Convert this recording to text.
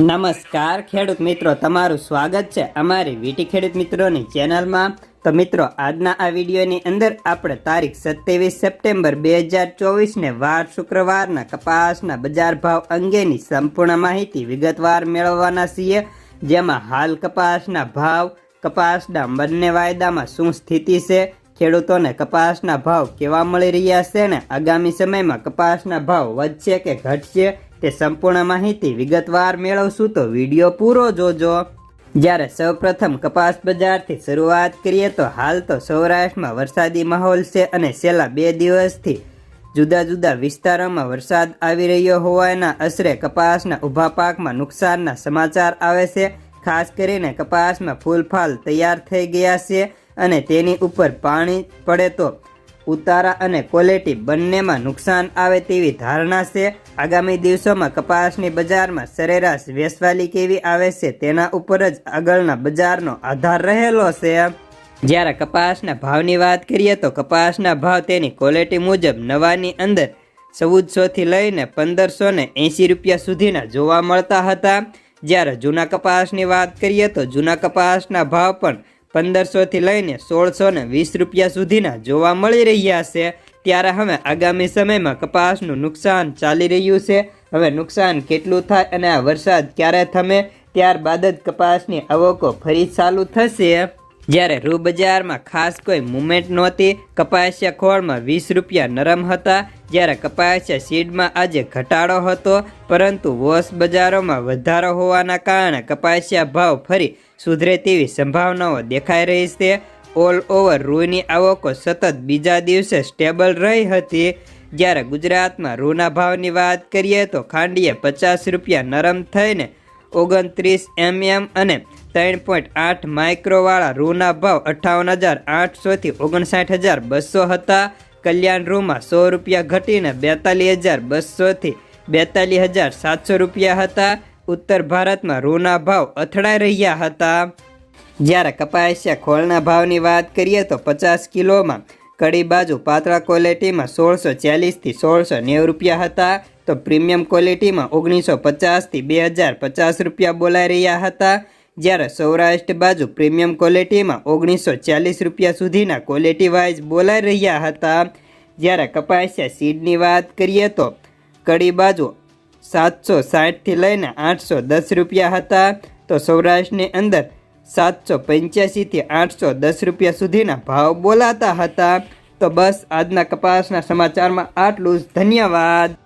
નમસ્કાર, ખેડૂત મિત્રો. તમારું સ્વાગત છે અમારી વીટી ખેડૂત મિત્રોની ચેનલમાં. તો મિત્રો, આજના આ વિડીયોની અંદર આપણે તારીખ સત્યાવીસ સપ્ટેમ્બર બે હજાર ચોવીસને વાર શુક્રવારના કપાસના બજાર ભાવ અંગેની સંપૂર્ણ માહિતી વિગતવાર મેળવવાના છીએ. જેમાં હાલ કપાસના ભાવ, કપાસના બંને વાયદામાં શું સ્થિતિ છે, ખેડૂતોને કપાસના ભાવ કેવા મળી રહ્યા છે ને આગામી સમયમાં કપાસના ભાવ વધશે કે ઘટશે તે સંપૂર્ણ માહિતી વિગતવાર મેળવશું તો વીડિયો પૂરો જોજો. જ્યારે સૌપ્રથમ કપાસ બજારથી શરૂઆત કરીએ તો હાલ તો સૌરાષ્ટ્રમાં વરસાદી માહોલ છે અને છેલ્લા બે દિવસથી જુદા જુદા વિસ્તારોમાં વરસાદ આવી રહ્યો હોવાના અસરે કપાસના ઊભા પાકમાં નુકસાનના સમાચાર આવે છે. ખાસ કરીને કપાસમાં ફૂલફાલ તૈયાર થઈ ગયા છે અને તેની ઉપર પાણી પડે તો ઉતારા અને ક્વોલિટી બંનેમાં નુકસાન આવે તેવી ધારણા છે. આગામી દિવસોમાં કપાસની બજારમાં સરેરાશ વેસવાલી કેવી આવે છે તેના ઉપર જ આગળના બજારનો આધાર રહેલો છે. જ્યારે કપાસના ભાવની વાત કરીએ તો કપાસના ભાવ તેની ક્વોલિટી મુજબ નવાની અંદર ચૌદસોથી લઈને પંદરસો ને એંસી રૂપિયા સુધીના જોવા મળતા હતા. જ્યારે જૂના કપાસની વાત કરીએ તો જૂના કપાસના ભાવ પણ પંદરસોથી લઈને સોળસો ને વીસ રૂપિયા સુધીના જોવા મળી રહ્યા છે. ત્યારે હવે આગામી સમયમાં કપાસનું નુકસાન ચાલી રહ્યું છે. હવે નુકસાન કેટલું થાય અને આ વરસાદ ક્યારે થમે, ત્યારબાદ જ કપાસની આવકો ફરી ચાલુ થશે. જ્યારે રૂ બજારમાં ખાસ કોઈ મુમેન્ટ નહોતી, કપાસિયા ખોળમાં વીસ રૂપિયા નરમ હતા. જ્યારે કપાસિયા સીડમાં આજે ઘટાડો હતો, પરંતુ વોશ બજારોમાં વધારો હોવાના કારણે કપાસિયા ભાવ ફરી સુધરે તેવી સંભાવનાઓ દેખાઈ રહી છે. ઓલ ઓવર રૂની આવકો સતત બીજા દિવસે સ્ટેબલ રહી હતી. જ્યારે ગુજરાતમાં રૂના ભાવની વાત કરીએ તો ખાંડીએ પચાસ રૂપિયા નરમ થઈને ઓગણત્રીસ એમએમ અને ત્રણ પોઈન્ટ આઠ માઇક્રોવાળા રૂના ભાવ અઠ્ઠાવન હજાર આઠસોથી ઓગણસાઠ હજાર બસો હતા. કલ્યાણ રૂમાં સો રૂપિયા ઘટીને બેતાલીસ હજાર બસોથી બેતાલીસ હજાર સાતસો રૂપિયા હતા. ઉત્તર ભારતમાં રૂના ભાવ અથડાઈ રહ્યા હતા. જ્યારે કપાસિયા ખોળના ભાવની વાત કરીએ તો પચાસ કિલોમાં કડી બાજુ પાતળા ક્વોલિટીમાં સોળસો ચાલીસથી સોળસો નેવું રૂપિયા હતા. તો પ્રીમિયમ ક્વોલિટીમાં ઓગણીસો પચાસથી બે હજાર પચાસ રૂપિયા બોલાઈ રહ્યા હતા. જ્યારે સૌરાષ્ટ્ર બાજુ પ્રીમિયમ ક્વોલિટીમાં ઓગણીસો ચાલીસ રૂપિયા સુધીના ક્વોલિટી વાઇઝ બોલાઈ રહ્યા હતા. જ્યારે કપાસિયા સીડની વાત કરીએ તો કડી બાજુ સાતસો સાઠથી લઈને આઠસો દસ રૂપિયા હતા. તો સૌરાષ્ટ્રની અંદર સાતસો પંચ્યાસીથી આઠસો દસ રૂપિયા સુધીના ભાવ બોલાતા હતા. તો બસ આજના કપાસના સમાચારમાં આટલું જ. ધન્યવાદ.